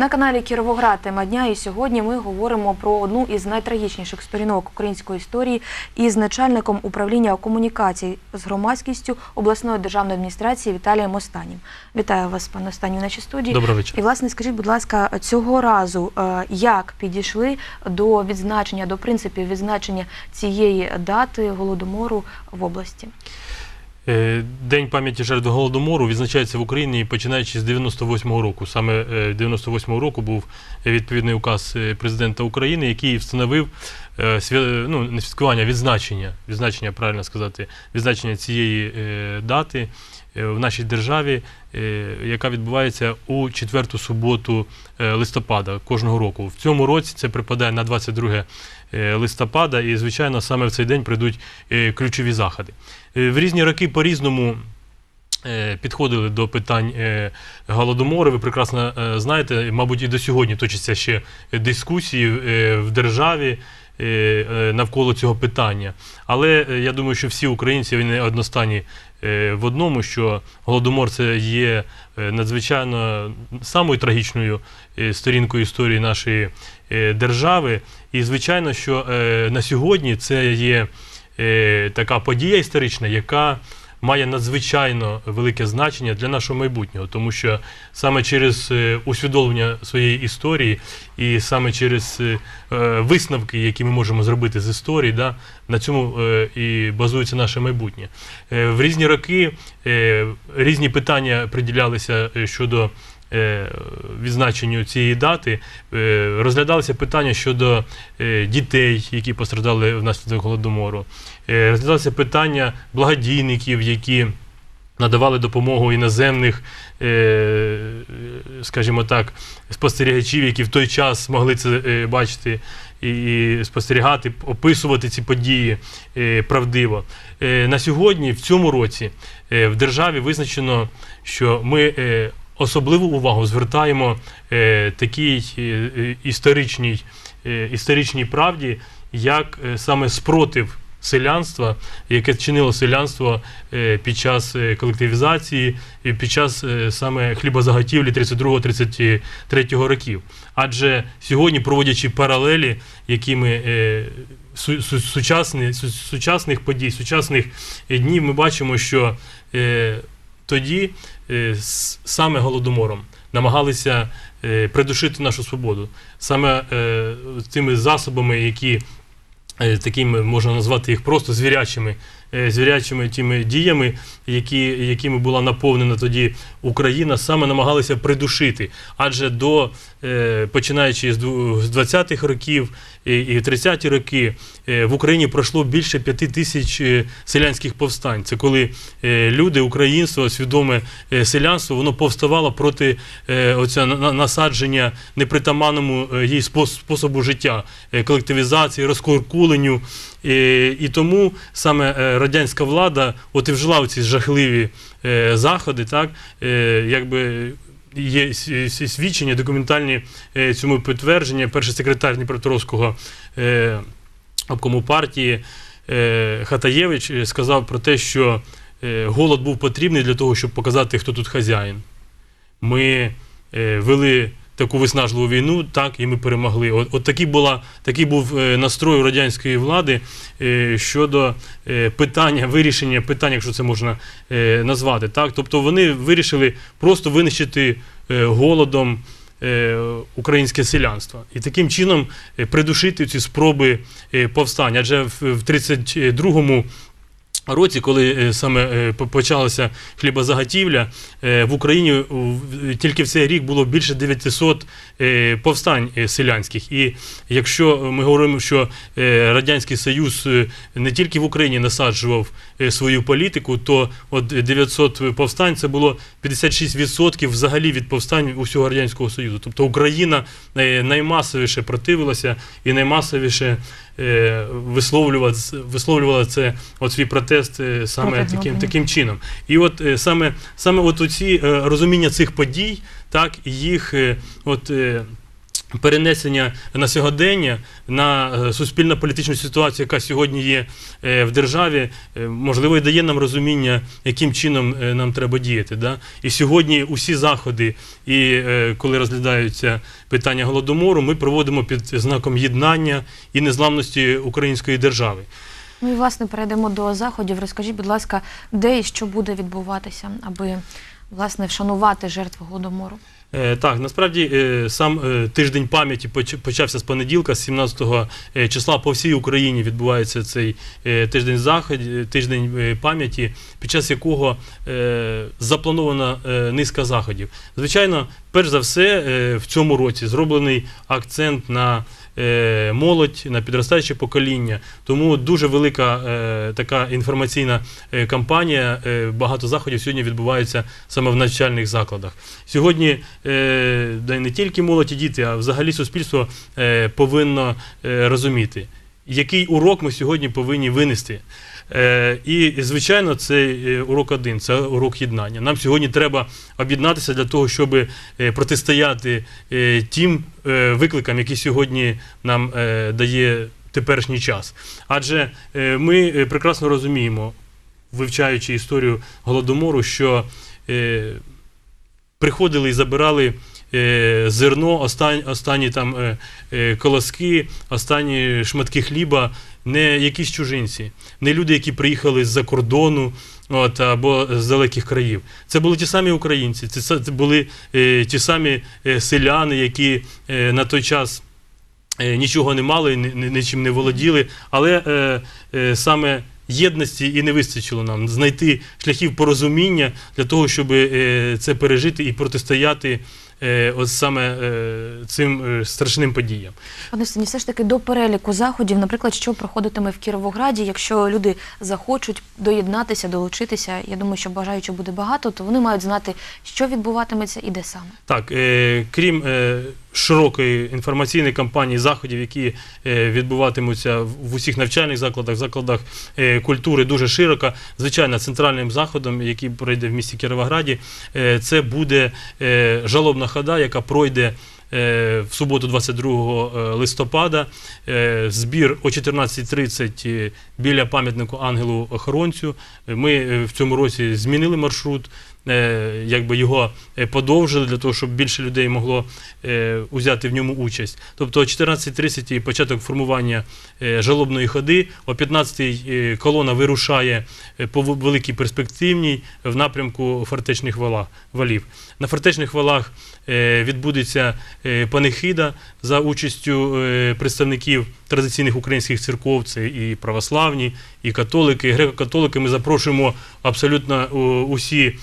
На каналі Кіровоград тема дня. І сьогодні ми говоримо про одну із найтрагічніших сторінок української історії із начальником управління комунікацій з громадськістю обласної державної адміністрації Віталієм Останнім. Вітаю вас, пане Останню, в нашій студії. Доброго вечора. І власне скажіть, будь ласка, цього разу е, як підійшли до відзначення, до принципів відзначення цієї дати голодомору в області? Е, День пам'яті жертв голодомору відзначається в Україні починаючи з 98-го року. Саме е, 98-го року був відповідний указ е, президента України, який встановив е, ну, не святкування, відзначення, відзначення, правильно сказати, відзначення цієї е, дати е, в нашій державі, е, яка відбувається у четверту суботу е, листопада кожного року. В цьому році це припадає на 22 е, листопада, і звичайно саме в цей день прийдуть е, ключові заходи. Е, В різні роки по-різному е, підходили до питань е, голодомору. Ви прекрасно е, знаєте, мабуть, і до сьогодні точаться ще дискусії е, в державі. Е, е, Навколо цього питання, але е, я думаю, що всі українці вони одностайні е, в одному, що голодомор це є надзвичайно самою трагічною сторінкою історії нашої держави. І звичайно, що на сьогодні це є така подія історична, яка має надзвичайно велике значення для нашого майбутнього, тому що саме через е, усвідомлення своєї історії і саме через е, е, висновки, які ми можемо зробити з історії, да, на цьому і базується наше майбутнє. В різні роки різні питання приділялися щодо відзначенню цієї дати е, розглядалися питання щодо е, дітей, які постраждали внаслідок голодомору. Е, Розглядалися питання благодійників, які надавали допомогу іноземних, е, скажімо так, спостерігачів, які в той час могли це е, бачити і спостерігати, описувати ці події е, правдиво. Е, На сьогодні, в цьому році, е, в державі визначено, що ми е, особливу увагу звертаємо е, такій е, е, історичній, історичній правді, як саме спротив селянства, яке чинило селянство під час колективізації і під час саме хлібозаготівлі 32-33 років. Адже сьогодні, проводячи паралелі, якими е, су- су- сучасні, сучасних подій, сучасних днів, ми бачимо, що тоді е, саме голодомором намагалися е, придушити нашу свободу, саме е, тими засобами, які е, такими можна назвати їх просто звірячими, е, звірячими тими діями, які, якими була наповнена тоді Україна, саме намагалися придушити. Адже до е, починаючи з дву- 20-х років і, і 30-ті роки е, в Україні пройшло більше п'яти тисяч е, селянських повстань. Це коли е, люди, українство, свідоме е, селянство, воно повставало проти е, оця на- на- насадження непритаманному е, їй способу життя, е, колективізації, розкуркуленню. Е, І тому саме е, радянська влада от і вжила ці жахливі е, заходи, так, е, якби є свідчення, документальні цьому підтвердження. Перший секретар Дніпропетровського обкому партії Хатаєвич сказав про те, що голод був потрібний для того, щоб показати, хто тут хазяїн. Ми вели таку виснажливу війну, так, і ми перемогли. От, от такий, була, такий був е, настрой у радянської влади е, щодо е, питання, вирішення питання, якщо це можна назвати. Так? Тобто вони вирішили просто винищити голодом українське селянство. І таким чином придушити ці спроби повстання. Адже в 32-му році, коли е, саме е, почалася хлібозаготівля, е, в Україні тільки в цей рік було більше 900 е, повстань селянських. І якщо ми говоримо, що Радянський Союз не тільки в Україні насаджував свою політику, то от 900 повстань це було 56% взагалі від повстань усього Радянського Союзу. Тобто Україна наймасовіше противилася і наймасовіше висловлювала, висловлювала це от свій протест е, саме таким, таким чином. І от е, саме, саме от оці е, розуміння цих подій, так, і їх е, от. Перенесення на сьогодення, на е, суспільно-політичну ситуацію, яка сьогодні є е, в державі, е, можливо, і дає нам розуміння, яким чином нам треба діяти. Да? І сьогодні усі заходи, і коли розглядаються питання голодомору, ми проводимо під знаком єднання і незламності української держави. Ну і власне перейдемо до заходів. Розкажіть, будь ласка, де і що буде відбуватися, аби власне вшанувати жертв голодомору? Е, Так, насправді е, сам е, тиждень пам'яті поч- почався з понеділка, з 17 е, числа по всій Україні відбувається цей тиждень заход, тиждень пам'яті, під час якого запланована низка заходів. Звичайно, перш за все, в цьому році зроблений акцент на молодь, на підростаюче покоління. Тому дуже велика е, така інформаційна е, кампанія. е, Багато заходів сьогодні відбуваються саме в навчальних закладах. Сьогодні е, не тільки молодь і діти, а взагалі суспільство е, повинно е, розуміти, який урок ми сьогодні повинні винести. Е, І, звичайно, цей е, урок один це урок єднання. Нам сьогодні треба об'єднатися для того, щоб е, протистояти тим викликам, які сьогодні нам дає теперішній час. Адже ми прекрасно розуміємо, вивчаючи історію голодомору, що приходили і забирали зерно, останні, останні там е, е, колоски, останні шматки хліба, не якісь чужинці, не люди, які приїхали з-за кордону. От, або з далеких країв. Це були ті самі українці, це, були е, ті самі е, селяни, які е, на той час е, нічого не мали, ні- ні- нічим не володіли, але е, е, саме єдності і не вистачило нам знайти шляхів порозуміння для того, щоб е, це пережити і протистояти е, ось саме е, цим е, страшним подіям. Пане Стані, все ж таки до переліку заходів, наприклад, що проходитиме в Кіровограді, якщо люди захочуть доєднатися, долучитися, я думаю, що бажаючих буде багато, то вони мають знати, що відбуватиметься і де саме. Так, е, крім е, широкої інформаційної кампанії заходів, які е, відбуватимуться в в усіх навчальних закладах, закладах е, культури дуже широко. Звичайно, центральним заходом, який пройде в місті Кіровограді, е, це буде е, жалобна хода, яка пройде. е, В суботу, 22 листопада, е, збір о 14.30 е, біля пам'ятнику ангелу охоронцю. Ми е, в цьому році змінили маршрут, е, якби його е, подовжили для того, щоб більше людей могло е, узяти в ньому участь. Тобто о 14.30 і початок формування е, жалобної ходи, о 15.00 е, колона вирушає е, по великій перспективній в напрямку фортечних валів. На фортечних валах е, відбудеться е, панихида за участю е, представників традиційних українських церков, це і православні, і католики, і греко-католики. Ми запрошуємо абсолютно усі е,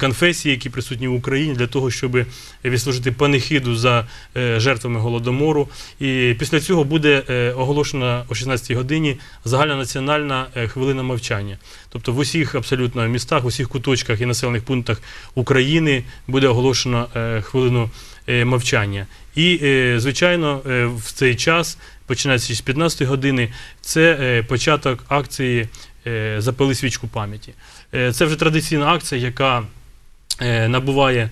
конфесії, які присутні в Україні, для того, щоб відслужити панихиду за е, жертвами голодомору. І після цього буде е, оголошена о 16-й годині загальнонаціональна е, хвилина мовчання. Тобто в усіх абсолютно містах, в усіх куточках і населених пунктах України буде оголошено е, хвилину е, мовчання. І, е, звичайно, е, в цей час, починаючи з 15 години, це е, початок акції е, Запали свічку пам'яті. Е, Це вже традиційна акція, яка е, набуває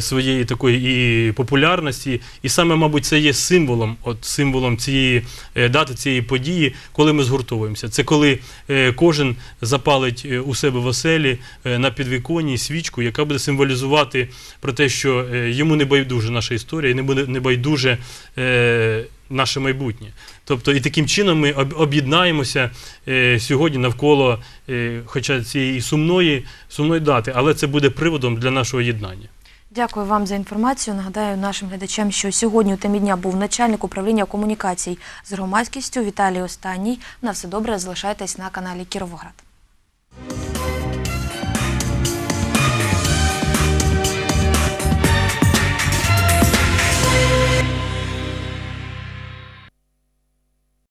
своєї такої і популярності, і саме, мабуть, це є символом, от символом цієї дати, цієї події, коли ми згуртовуємося. Це коли кожен запалить у себе в оселі на підвіконні свічку, яка буде символізувати про те, що йому не байдуже наша історія, не буде не байдуже наше майбутнє. Тобто, і таким чином ми об- об'єднаємося е, сьогодні навколо, е, хоча цієї сумної, сумної дати, але це буде приводом для нашого єднання. Дякую вам за інформацію. Нагадаю нашим глядачам, що сьогодні у темі дня був начальник управління комунікацій з громадськістю Віталій Останній. На все добре, залишайтесь на каналі Кіровоград.